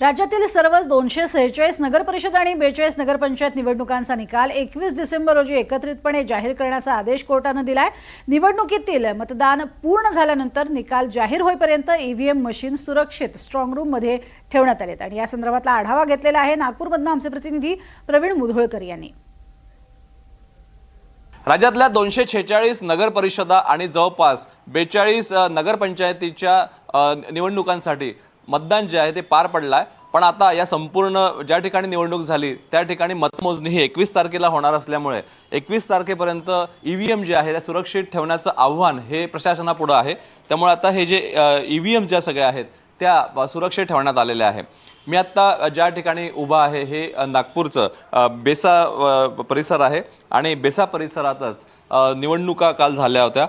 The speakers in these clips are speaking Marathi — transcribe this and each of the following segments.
राज्यातील सर्वच दोनशे सेहेचाळीस नगरपरिषद आणि बेचाळीस नगरपंचायत निवडणुकांचा निकाल एकवीस डिसेंबर रोजी एकत्रितपणे जाहीर करण्याचा आदेश कोर्टानं दिलाय. निवडणुकीतील मतदान पूर्ण झाल्यानंतर निकाल जाहीर होईपर्यंत ईव्हीएम मशीन सुरक्षित स्ट्रॉंग रूममध्ये ठेवण्यात आलेत. आणि या संदर्भातला आढावा घेतलेला आहे नागपूरमधनं आमचे प्रतिनिधी प्रवीण मुधोळकर यांनी. राज्यातल्या दोनशे छेचाळीस नगरपरिषदा आणि जवळपास बेचाळीस नगरपंचायतीच्या निवडणुकांसाठी मतदान जे आहे ते पार पडलं आहे पण आता या संपूर्ण ज्या ठिकाणी निवडणूक झाली त्या ठिकाणी मतमोजणी ही एकवीस तारखेला होणार असल्यामुळे एकवीस तारखेपर्यंत ई व्ही एम जे आहे त्या सुरक्षित ठेवण्याचं आव्हान हे प्रशासनापुढं आहे. त्यामुळे आता हे जे ई व्ही एम ज्या सगळ्या आहेत त्या सुरक्षित ठेवण्यात आलेल्या आहे. मी आत्ता ज्या ठिकाणी उभा आहे हे नागपूरचं बेसा परिसर आहे आणि बेसा परिसरातच निवडणुका काल झाल्या होत्या.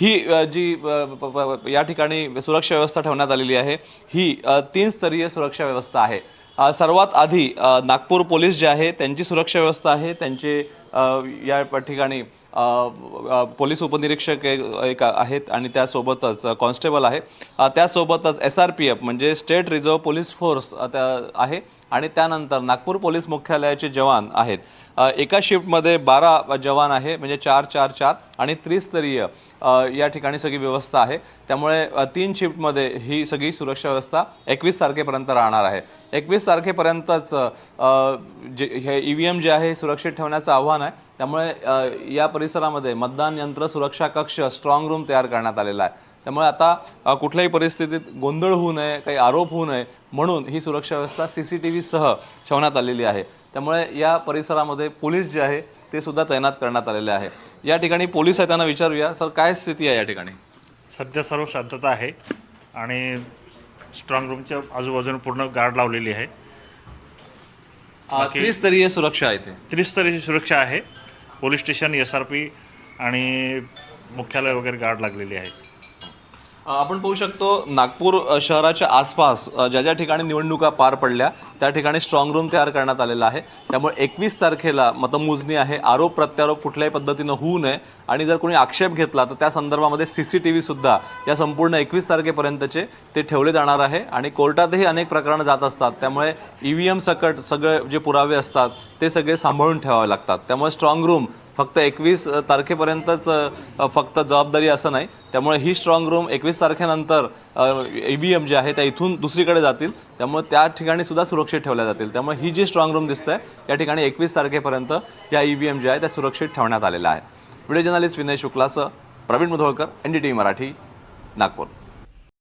ही जी या ठिकाणी सुरक्षा व्यवस्था ठेवण्यात आलेली आहे ही तीन स्तरीय सुरक्षा व्यवस्था आहे. सर्वात आधी नागपूर पोलीस जे आहे त्यांची सुरक्षा व्यवस्था आहे. त्यांचे या ठिकाणी पोलीस उपनिरीक्षक एक एक आहेत आणि त्यासोबतच कॉन्स्टेबल आहे. त्यासोबतच एस आर पी एफ म्हणजे स्टेट रिझर्व्ह पोलीस फोर्स आता आहे आणि त्यानंतर नागपूर पोलीस मुख्यालयाचे जवान आहेत. एका शिफ्टमध्ये बारा जवान आहे म्हणजे चार चार चार आणि त्रिस्तरीय या ठिकाणी सगळी व्यवस्था आहे. त्यामुळे तीन शिफ्टमध्ये ही सगळी सुरक्षा व्यवस्था एकवीस तारखेपर्यंत राहणार आहे. एकवीस तारखेपर्यंतच जे हे ई व्ही एम जे आहे सुरक्षित ठेवण्याचं आव्हान आहे. त्यामुळे या परिसरामध्ये मतदान यंत्र सुरक्षा कक्ष स्ट्रॉंग रूम तयार करण्यात आलेला आहे. त्यामुळे आता कुठल्याही परिस्थितीत गोंधळ होऊ नये काही आरोप होऊ नये म्हणून ही सुरक्षा व्यवस्था सी सी टी व्हीसह ठेवण्यात आलेली आहे. त्यामुळे या परिसरामध्ये पोलीस जे आहे ते सुद्धा तैनात करण्यात आलेले आहे. या ठिकाणी पोलीस आहे त्यांना विचारूया. सर काय स्थिती आहे या ठिकाणी? सध्या सर्व शांतता आहे आणि स्ट्रॉंग रूमच्या आजूबाजूने पूर्ण गार्ड लावलेली आहे. त्रिस्तरीय सुरक्षा आहे ते त्रिस्तरीची सुरक्षा आहे. Police station S R P आणि मुख्यालय वगैरे गार्ड लागलेली आहे आपण पाहू शकतो नागपूर शहराच्या आसपास ज्या ज्या ठिकाणी निवडणुका पार पडल्या त्या ठिकाणी स्ट्रॉंग रूम तयार करण्यात आलेला आहे. त्यामुळे एकवीस तारखेला मतमोजणी आहे. आरोप प्रत्यारोप कुठल्याही पद्धतीनं होऊ नये. आणि जर कोणी आक्षेप घेतला तर त्या संदर्भामध्ये सी सी टी व्हीसुद्धा या संपूर्ण एकवीस तारखेपर्यंतचे ते ठेवले जाणार आहे. आणि कोर्टातही अनेक प्रकरणं जात असतात. त्यामुळे ई व्ही एम सकट सगळे जे पुरावे असतात ते सगळे सांभाळून ठेवावे लागतात. त्यामुळे स्ट्रॉंग रूम फक्त एकवीस तारखेपर्यंतच फक्त जबाबदारी असं नाही. त्यामुळे ही स्ट्रॉंग रूम एकवीस तारखेनंतर ई व्ही एम जे आहे त्या इथून दुसरीकडे जातील. त्यामुळे त्या ठिकाणी सुद्धा सुरक्षित ठेवल्या जातील. त्यामुळे ही जी स्ट्रॉंग रूम दिसते या ठिकाणी एकवीस तारखेपर्यंत या ई व्ही एम जे आहे त्या सुरक्षित ठेवण्यात आलेल्या आहे video journalist Vinay शुक्लासह Pravin Mudholkar N D T Marathi Nagpur.